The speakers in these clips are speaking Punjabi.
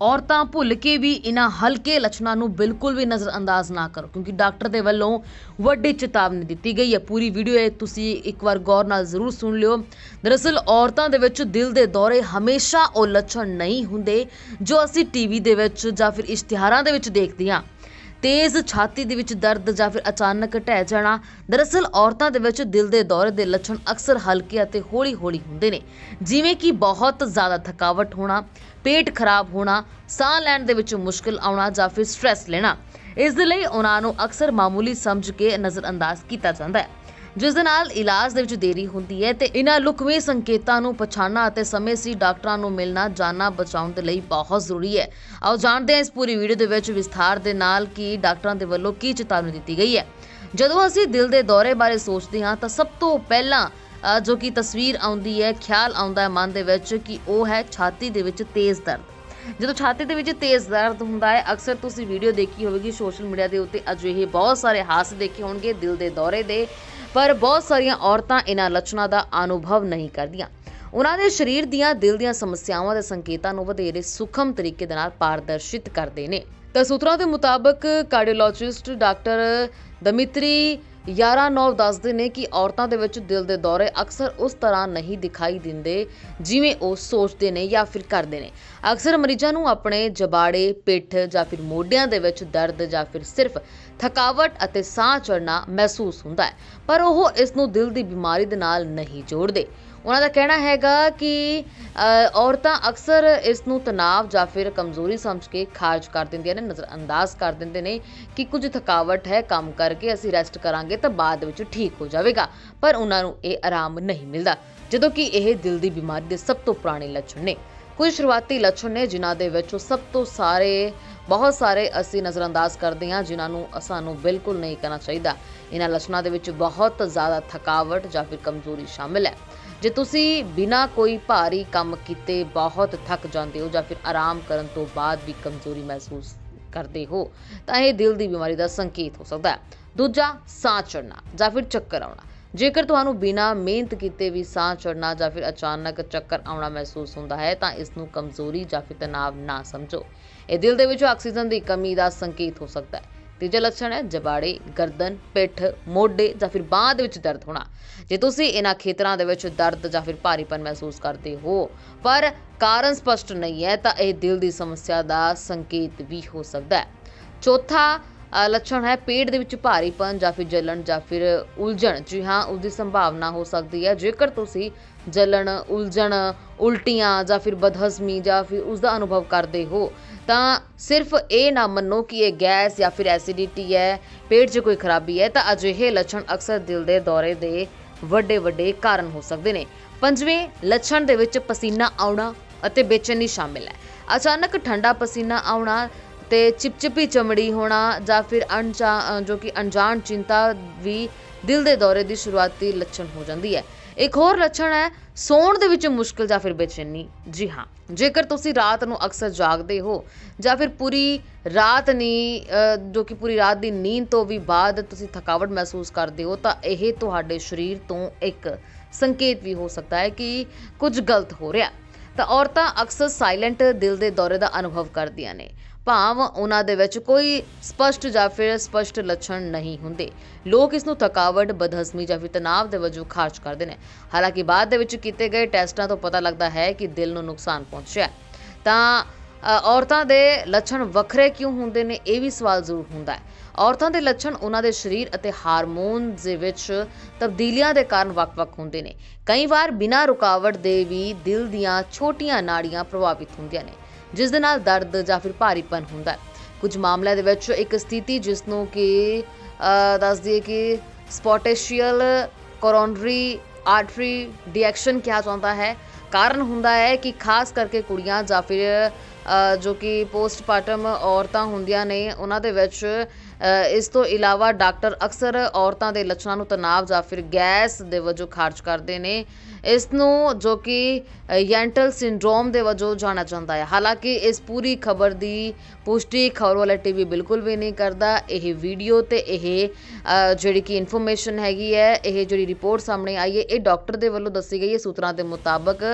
ਔਰਤਾਂ ਭੁੱਲ ਕੇ ਵੀ ਇਹਨਾਂ ਹਲਕੇ ਲੱਛਣਾਂ ਨੂੰ ਬਿਲਕੁਲ ਵੀ ਨਜ਼ਰਅੰਦਾਜ਼ ਨਾ ਕਰੋ, ਕਿਉਂਕਿ ਡਾਕਟਰ ਦੇ ਵੱਲੋਂ ਵੱਡੀ ਚੇਤਾਵਨੀ ਦਿੱਤੀ ਗਈ ਹੈ। ਪੂਰੀ ਵੀਡੀਓ ਇਹ ਤੁਸੀਂ ਇੱਕ ਵਾਰ ਗੌਰ ਨਾਲ ਜ਼ਰੂਰ ਸੁਣ ਲਿਓ। ਦਰਅਸਲ ਔਰਤਾਂ ਦੇ ਵਿੱਚ ਦਿਲ ਦੇ ਦੌਰੇ ਹਮੇਸ਼ਾ ਉਹ ਲੱਛਣ ਨਹੀਂ ਹੁੰਦੇ ਜੋ ਅਸੀਂ ਟੀਵੀ ਦੇ ਵਿੱਚ ਜਾਂ ਫਿਰ ਇਸ਼ਤਿਹਾਰਾਂ ਦੇ ਵਿੱਚ ਦੇਖਦੇ ਹਾਂ। ਤੇਜ਼ ਛਾਤੀ ਦੇ ਵਿੱਚ ਦਰਦ ਜਾਂ ਫਿਰ ਅਚਾਨਕ ਢਹਿ ਜਾਣਾ, ਦਰਅਸਲ ਔਰਤਾਂ ਦੇ ਵਿੱਚ ਦਿਲ ਦੇ ਦੌਰੇ ਦੇ ਲੱਛਣ ਅਕਸਰ ਹਲਕੇ ਅਤੇ ਹੌਲੀ-ਹੌਲੀ ਹੁੰਦੇ ਨੇ। ਜਿਵੇਂ ਕਿ ਬਹੁਤ ਜ਼ਿਆਦਾ ਥਕਾਵਟ ਹੋਣਾ, ਪੇਟ ਖਰਾਬ ਹੋਣਾ, ਸਾਹ ਲੈਣ ਦੇ ਵਿੱਚ ਮੁਸ਼ਕਲ ਆਉਣਾ ਜਾਂ ਫਿਰ ਸਟ੍ਰੈਸ ਲੈਣਾ। ਇਸ ਦੇ ਲਈ ਉਹਨਾਂ ਨੂੰ ਅਕਸਰ ਮਾਮੂਲੀ ਸਮਝ ਕੇ ਨਜ਼ਰਅੰਦਾਜ਼ ਕੀਤਾ ਜਾਂਦਾ ਹੈ। ਜਿਸ ਦੇ ਨਾਲ ਇਲਾਜ ਦੇ ਵਿੱਚ ਦੇਰੀ ਹੁੰਦੀ ਹੈ ਤੇ ਇਹਨਾਂ ਲੁਕਵੇਂ ਸੰਕੇਤਾਂ ਨੂੰ ਪਛਾਣਨਾ ਅਤੇ ਸਮੇਂ ਸਿਰ ਡਾਕਟਰਾਂ ਨੂੰ ਮਿਲਣਾ, ਜਾਨਾਂ ਬਚਾਉਣ ਦੇ ਲਈ ਬਹੁਤ ਜ਼ਰੂਰੀ ਹੈ। ਆਓ ਜਾਣਦੇ ਹਾਂ ਇਸ ਪੂਰੀ ਵੀਡੀਓ ਦੇ ਵਿੱਚ ਵਿਸਥਾਰ ਦੇ ਨਾਲ ਕਿ ਡਾਕਟਰਾਂ ਦੇ ਵੱਲੋਂ ਕੀ ਚੇਤਾਵਨੀ ਦਿੱਤੀ ਗਈ ਹੈ। ਜਦੋਂ ਅਸੀਂ ਦਿਲ ਦੇ ਦੌਰੇ ਬਾਰੇ ਸੋਚਦੇ ਹਾਂ ਤਾਂ ਸਭ ਤੋਂ ਪਹਿਲਾਂ ਜੋ ਕਿ ਤਸਵੀਰ ਆਉਂਦੀ ਹੈ, ਖਿਆਲ ਆਉਂਦਾ ਹੈ ਮਨ ਦੇ ਵਿੱਚ ਕਿ ਉਹ ਹੈ ਛਾਤੀ ਦੇ ਵਿੱਚ ਤੇਜ਼ ਦਰਦ। ਜਦੋਂ ਛਾਤੀ ਦੇ ਵਿੱਚ ਤੇਜ਼ ਦਰਦ ਹੁੰਦਾ ਹੈ, ਅਕਸਰ ਤੁਸੀਂ ਵੀਡੀਓ ਦੇਖੀ ਹੋਵੇਗੀ ਸੋਸ਼ਲ ਮੀਡੀਆ ਦੇ ਉੱਤੇ ਅਜਿਹੇ ਬਹੁਤ ਸਾਰੇ ਹਾਦਸੇ ਦੇਖੇ ਹੋਣਗੇ ਦਿਲ ਦੇ ਦੌਰੇ ਦੇ, ਪਰ ਬਹੁਤ ਸਾਰੀਆਂ ਔਰਤਾਂ ਇਹਨਾਂ ਲੱਛਣਾਂ ਦਾ ਅਨੁਭਵ ਨਹੀਂ ਕਰਦੀਆਂ। ਉਹਨਾਂ ਦੇ ਸਰੀਰ ਦੀਆਂ ਦਿਲ ਦੀਆਂ ਸਮੱਸਿਆਵਾਂ ਦੇ ਸੰਕੇਤਾਂ ਨੂੰ ਵਧੇਰੇ ਸੂਖਮ ਤਰੀਕੇ ਦੇ ਨਾਲ ਪਾਰਦਰਸ਼ਿਤ ਕਰਦੇ ਨੇ। ਤਾਂ ਸੂਤਰਾਂ ਦੇ ਮੁਤਾਬਕ ਕਾਰਡੀਓਲੋਜਿਸਟ ਡਾਕਟਰ ਦਮਿਤਰੀ ਯਾਰਾਨੋਵ ਦੱਸਦੇ ਨੇ ਕਿ ਔਰਤਾਂ ਦੇ ਵਿੱਚ ਦਿਲ ਦੇ ਦੌਰੇ ਅਕਸਰ ਉਸ ਤਰ੍ਹਾਂ ਨਹੀਂ ਦਿਖਾਈ ਦਿੰਦੇ ਜਿਵੇਂ ਉਹ ਸੋਚਦੇ ਨੇ ਜਾਂ ਫਿਰ ਕਰਦੇ ਨੇ। ਅਕਸਰ ਮਰੀਜ਼ਾਂ ਨੂੰ ਆਪਣੇ ਜਬਾੜੇ, ਪਿੱਠ ਜਾਂ ਫਿਰ ਮੋਢਿਆਂ ਦੇ ਵਿੱਚ ਦਰਦ ਜਾਂ ਫਿਰ ਸਿਰਫ ਥਕਾਵਟ ਅਤੇ ਸਾਹ ਚੜਨਾ ਮਹਿਸੂਸ ਹੁੰਦਾ ਹੈ, ਪਰ ਉਹ ਇਸ ਨੂੰ ਦਿਲ ਦੀ ਬਿਮਾਰੀ ਦੇ ਨਾਲ ਨਹੀਂ ਜੋੜਦੇ। ਉਹਨਾਂ ਦਾ ਕਹਿਣਾ ਹੈਗਾ ਕਿ ਔਰਤਾਂ ਅਕਸਰ ਇਸ ਨੂੰ ਤਣਾਅ ਜਾਂ ਫਿਰ ਕਮਜ਼ੋਰੀ ਸਮਝ ਕੇ ਖਾਰਜ ਕਰ ਦਿੰਦੀਆਂ ਨੇ, ਨਜ਼ਰਅੰਦਾਜ਼ ਕਰ ਦਿੰਦੇ ਨੇ ਕਿ ਕੁਝ ਥਕਾਵਟ ਹੈ, ਕੰਮ ਕਰਕੇ ਅਸੀਂ ਰੈਸਟ ਕਰਾਂਗੇ ਤਾਂ ਬਾਅਦ ਵਿੱਚ ਠੀਕ ਹੋ ਜਾਵੇਗਾ। ਪਰ ਉਹਨਾਂ ਨੂੰ ਇਹ ਆਰਾਮ ਨਹੀਂ ਮਿਲਦਾ, ਜਦੋਂ ਕਿ ਇਹ ਦਿਲ ਦੀ ਬਿਮਾਰੀ ਦੇ ਸਭ ਤੋਂ ਪੁਰਾਣੇ ਲੱਛਣ ਨੇ। ਕੁਝ ਸ਼ੁਰੂਆਤੀ ਲੱਛਣ ਨੇ ਜਿਨ੍ਹਾਂ ਦੇ ਵਿੱਚੋਂ ਸਭ ਤੋਂ ਸਾਰੇ, ਬਹੁਤ ਸਾਰੇ ਅਸੀਂ ਨਜ਼ਰਅੰਦਾਜ਼ ਕਰਦੇ ਹਾਂ, ਜਿਨ੍ਹਾਂ ਨੂੰ ਸਾਨੂੰ ਬਿਲਕੁਲ ਨਹੀਂ ਕਰਨਾ ਚਾਹੀਦਾ। ਇਹਨਾਂ ਲੱਛਣਾਂ ਦੇ ਵਿੱਚ ਬਹੁਤ ਜ਼ਿਆਦਾ ਥਕਾਵਟ ਜਾਂ ਫਿਰ ਕਮਜ਼ੋਰੀ ਸ਼ਾਮਿਲ ਹੈ। ਜੇ ਤੁਸੀਂ ਬਿਨਾਂ ਕੋਈ ਭਾਰੀ ਕੰਮ ਕੀਤੇ ਬਹੁਤ ਥੱਕ ਜਾਂਦੇ ਹੋ ਜਾਂ ਫਿਰ ਆਰਾਮ ਕਰਨ ਤੋਂ ਬਾਅਦ ਵੀ ਕਮਜ਼ੋਰੀ ਮਹਿਸੂਸ ਕਰਦੇ ਹੋ, ਤਾਂ ਇਹ ਦਿਲ ਦੀ ਬਿਮਾਰੀ ਦਾ ਸੰਕੇਤ ਹੋ ਸਕਦਾ ਹੈ। ਦੂਜਾ, ਸਾਹ ਚੜਨਾ ਜਾਂ ਫਿਰ ਚੱਕਰ ਆਉਣਾ। ਜੇਕਰ ਤੁਹਾਨੂੰ ਬਿਨਾਂ ਮਿਹਨਤ ਕੀਤੇ ਵੀ ਸਾਹ ਚੜਨਾ ਜਾਂ ਫਿਰ ਅਚਾਨਕ ਚੱਕਰ ਆਉਣਾ ਮਹਿਸੂਸ ਹੁੰਦਾ ਹੈ, ਤਾਂ ਇਸ ਨੂੰ ਕਮਜ਼ੋਰੀ ਜਾਂ ਫਿਰ ਤਣਾਅ ਨਾ ਸਮਝੋ। ਇਹ ਦਿਲ ਦੇ ਵਿੱਚ ਆਕਸੀਜਨ ਦੀ ਕਮੀ ਦਾ ਸੰਕੇਤ ਹੋ ਸਕਦਾ ਹੈ। ਤੀਜਾ ਲੱਛਣ ਹੈ ਜਬਾੜੇ ਗਰਦਨ, ਪਿੱਠ, ਮੋਢੇ ਜਾਂ ਫਿਰ ਬਾਂਹ ਦੇ ਵਿੱਚ ਦਰਦ ਹੋਣਾ। ਜੇ ਤੁਸੀਂ ਇਹਨਾਂ ਖੇਤਰਾਂ ਦੇ ਵਿੱਚ ਦਰਦ ਜਾਂ ਫਿਰ ਭਾਰੀਪਨ ਮਹਿਸੂਸ ਕਰਦੇ ਹੋ, ਪਰ ਕਾਰਨ ਸਪਸ਼ਟ ਨਹੀਂ ਹੈ, ਤਾਂ ਇਹ ਦਿਲ ਦੀ ਸਮੱਸਿਆ ਦਾ ਸੰਕੇਤ ਵੀ ਹੋ ਸਕਦਾ ਹੈ। ਚੌਥਾ ਲੱਛਣ ਹੈ, ਪੇਟ ਦੇ ਵਿੱਚ ਭਾਰੀਪਨ ਜਾਂ ਫਿਰ ਜਲਣ ਜਾਂ ਫਿਰ ਉਲਝਣ। ਜੀ ਹਾਂ ਉਸ ਦੀ ਸੰਭਾਵਨਾ ਹੋ ਸਕਦੀ ਹੈ। ਜੇਕਰ ਤੁਸੀਂ ਜਲਣ, ਉਲਝਣ, ਉਲਟੀਆਂ ਜਾਂ ਫਿਰ ਬਦਹਜ਼ਮੀ ਜਾਂ ਫਿਰ ਉਸ ਦਾ ਅਨੁਭਵ ਕਰਦੇ ਹੋ, ਤਾਂ ਸਿਰਫ ਇਹ ਨਾ ਮੰਨੋ ਕਿ ਇਹ ਗੈਸ ਜਾਂ ਫਿਰ ਐਸਿਡਿਟੀ ਹੈ, ਪੇਟ 'ਚ ਕੋਈ ਖਰਾਬੀ ਹੈ, ਤਾਂ ਅਜਿਹੇ ਲੱਛਣ ਅਕਸਰ ਦਿਲ ਦੇ ਦੌਰੇ ਦੇ ਵੱਡੇ ਵੱਡੇ ਕਾਰਨ ਹੋ ਸਕਦੇ ਨੇ। ਪੰਜਵੇਂ, ਲੱਛਣ ਦੇ ਵਿੱਚ ਪਸੀਨਾ ਆਉਣਾ ਅਤੇ ਬੇਚੈਨੀ ਸ਼ਾਮਿਲ ਹੈ। ਅਚਾਨਕ ਠੰਡਾ ਪਸੀਨਾ ਆਉਣਾ ਤੇ ਚਿਪਚਿਪੀ ਚਮੜੀ ਹੋਣਾ ਜਾਂ ਫਿਰ ਅਣਜਾ ਜੋ ਕਿ ਅਣਜਾਣ ਚਿੰਤਾ ਵੀ ਦਿਲ ਦੇ ਦੌਰੇ ਦੀ ਸ਼ੁਰੂਆਤੀ ਲੱਛਣ ਹੋ ਜਾਂਦੀ ਹੈ। ਇੱਕ ਹੋਰ ਲੱਛਣ ਹੈ, ਸੌਣ ਦੇ ਵਿੱਚ ਮੁਸ਼ਕਲ ਜਾਂ ਫਿਰ ਬੇਚੈਨੀ। ਜੀ ਹਾਂ, ਜੇਕਰ ਤੁਸੀਂ ਰਾਤ ਨੂੰ ਅਕਸਰ ਜਾਗਦੇ ਹੋ ਜਾਂ ਫਿਰ ਪੂਰੀ ਰਾਤ ਨੀ ਜੋ ਕਿ ਪੂਰੀ ਰਾਤ ਦੀ ਨੀਂਦ ਤੋਂ ਵੀ ਬਾਅਦ ਤੁਸੀਂ ਥਕਾਵਟ ਮਹਿਸੂਸ ਕਰਦੇ ਹੋ, ਤਾਂ ਇਹ ਤੁਹਾਡੇ ਸਰੀਰ ਤੋਂ ਇੱਕ ਸੰਕੇਤ ਵੀ ਹੋ ਸਕਦਾ ਹੈ ਕਿ ਕੁਝ ਗਲਤ ਹੋ ਰਿਹਾ। ਤਾਂ ਔਰਤਾਂ ਅਕਸਰ ਸਾਇਲੈਂਟ ਦਿਲ ਦੇ ਦੌਰੇ ਦਾ ਅਨੁਭਵ ਕਰਦੀਆਂ ਨੇ। ਭਾਵ ਉਹਨਾਂ ਦੇ ਵਿੱਚ ਕੋਈ ਸਪਸ਼ਟ ਜਾਂ ਫਿਰ ਸਪਸ਼ਟ ਲੱਛਣ ਨਹੀਂ ਹੁੰਦੇ। ਲੋਕ ਇਸ ਨੂੰ ਥਕਾਵਟ ਬਦਹਜ਼ਮੀ ਜਾਂ ਫਿਰ ਤਣਾਅ ਦੇ ਵਜੋਂ ਖਾਰਜ ਕਰਦੇ ਨੇ। ਹਾਲਾਂਕਿ ਬਾਅਦ ਦੇ ਵਿੱਚ ਕੀਤੇ ਗਏ ਟੈਸਟਾਂ ਤੋਂ ਪਤਾ ਲੱਗਦਾ ਹੈ ਕਿ ਦਿਲ ਨੂੰ ਨੁਕਸਾਨ ਪਹੁੰਚਿਆ ਤਾਂ ਔਰਤਾਂ ਦੇ ਲੱਛਣ ਵੱਖਰੇ ਕਿਉਂ ਹੁੰਦੇ ਨੇ, ਇਹ ਵੀ ਸਵਾਲ ਜ਼ਰੂਰ ਹੁੰਦਾ ਹੈ। ਔਰਤਾਂ ਦੇ ਲੱਛਣ ਉਹਨਾਂ ਦੇ ਸਰੀਰ ਅਤੇ ਹਾਰਮੋਨ ਦੇ ਵਿੱਚ ਤਬਦੀਲੀਆਂ ਦੇ ਕਾਰਨ ਵੱਖ-ਵੱਖ ਹੁੰਦੇ ਨੇ। ਕਈ ਵਾਰ ਬਿਨਾਂ ਰੁਕਾਵਟ ਦੇ ਵੀ ਦਿਲ ਦੀਆਂ ਛੋਟੀਆਂ ਨਾੜੀਆਂ ਪ੍ਰਭਾਵਿਤ ਹੁੰਦੀਆਂ ਨੇ। ਜਿਸ ਦੇ ਨਾਲ ਦਰਦ ਜਾਂ ਫਿਰ ਭਾਰੀਪਨ ਹੁੰਦਾ ਹੈ। ਕੁਝ ਮਾਮਲਿਆਂ ਦੇ ਵਿੱਚ ਇੱਕ ਸਥਿਤੀ ਜਿਸ ਨੂੰ ਕਿ ਅ, ਦੱਸ ਦਈਏ ਕਿ ਸਪੋਟੇਸ਼ੀਅਲ ਕੋਰੋਨਰੀ ਆਰਟਰੀ ਡੀਐਕਸ਼ਨ ਕਿਹਾ ਜਾਂਦਾ ਹੈ। ਕਾਰਨ ਹੁੰਦਾ ਹੈ ਕਿ ਖਾਸ ਕਰਕੇ ਕੁੜੀਆਂ ਜਾਂ ਫਿਰ ਜੋ ਕਿ ਪੋਸਟਪਾਰਟਮ ਔਰਤਾਂ ਹੁੰਦੀਆਂ ਨੇ ਉਹਨਾਂ ਦੇ ਵਿੱਚ ਇਸ ਤੋਂ ਇਲਾਵਾ ਡਾਕਟਰ ਅਕਸਰ ਔਰਤਾਂ ਦੇ ਲੱਛਣਾਂ ਨੂੰ ਤਣਾਅ ਜਾਂ ਫਿਰ ਗੈਸ ਦੇ ਵਜੋਂ ਖਾਰਜ ਕਰਦੇ ਨੇ। ਇਸ ਨੂੰ ਜੋ ਕਿ ਯੈਂਟਲ ਸਿੰਡਰੋਮ ਦੇ ਵਜੋਂ ਜਾਣਿਆ ਜਾਂਦਾ ਹੈ। ਹਾਲਾਂਕਿ ਇਸ ਪੂਰੀ ਖਬਰ ਦੀ ਪੁਸ਼ਟੀ ਖਬਰ ਵਾਲਾ ਟੀਵੀ ਬਿਲਕੁਲ ਵੀ ਨਹੀਂ ਕਰਦਾ। ਇਹ ਵੀਡੀਓ ਤੇ ਇਹ ਜਿਹੜੀ ਕਿ ਇਨਫੋਰਮੇਸ਼ਨ ਹੈਗੀ ਹੈ, ਇਹ ਜਿਹੜੀ ਰਿਪੋਰਟ ਸਾਹਮਣੇ ਆਈ ਹੈ, ਇਹ ਡਾਕਟਰ ਦੇ ਵੱਲੋਂ ਦੱਸੀ ਗਈ ਹੈ। ਸੂਤਰਾਂ ਦੇ ਮੁਤਾਬਕ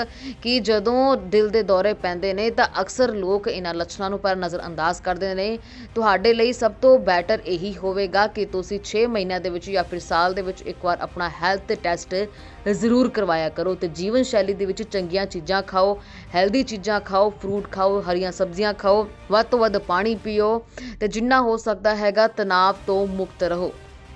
ਕਿ ਜਦੋਂ ਦਿਲ ਦੇ ਦੌਰੇ ਪੈਂਦੇ ਨੇ ਤਾਂ ਅਕਸਰ ਲੋਕ ਇਹਨਾਂ ਲੱਛਣਾਂ ਨੂੰ ਪਰ ਨਜ਼ਰ ਅੰਦਾਜ਼ ਕਰਦੇ ਨੇ। ਤੁਹਾਡੇ ਲਈ ਸਭ ਤੋਂ ਬੈਟਰ ਇਹੀ ਹੋਵੇਗਾ ਕਿ ਤੁਸੀਂ 6 ਮਹੀਨਿਆਂ ਦੇ ਵਿੱਚ ਜਾਂ ਫਿਰ ਸਾਲ ਦੇ ਵਿੱਚ ਇੱਕ ਵਾਰ ਆਪਣਾ ਹੈਲਥ ਟੈਸਟ ਜ਼ਰੂਰ ਕਰਵਾਇਆ ਕਰੋ ਤੇ ਜੀਵਨ ਸ਼ੈਲੀ ਦੇ ਵਿੱਚ ਚੰਗੀਆਂ ਚੀਜ਼ਾਂ ਖਾਓ ਹੈਲਦੀ ਚੀਜ਼ਾਂ ਖਾਓ ਫਰੂਟ ਖਾਓ, ਹਰੀਆਂ ਸਬਜ਼ੀਆਂ ਖਾਓ, ਵੱਧ ਤੋਂ ਵੱਧ ਪਾਣੀ ਪੀਓ ਤੇ ਜਿੰਨਾ ਹੋ ਸਕਦਾ ਹੈਗਾ ਤਣਾਅ ਤੋਂ ਮੁਕਤ ਰਹੋ।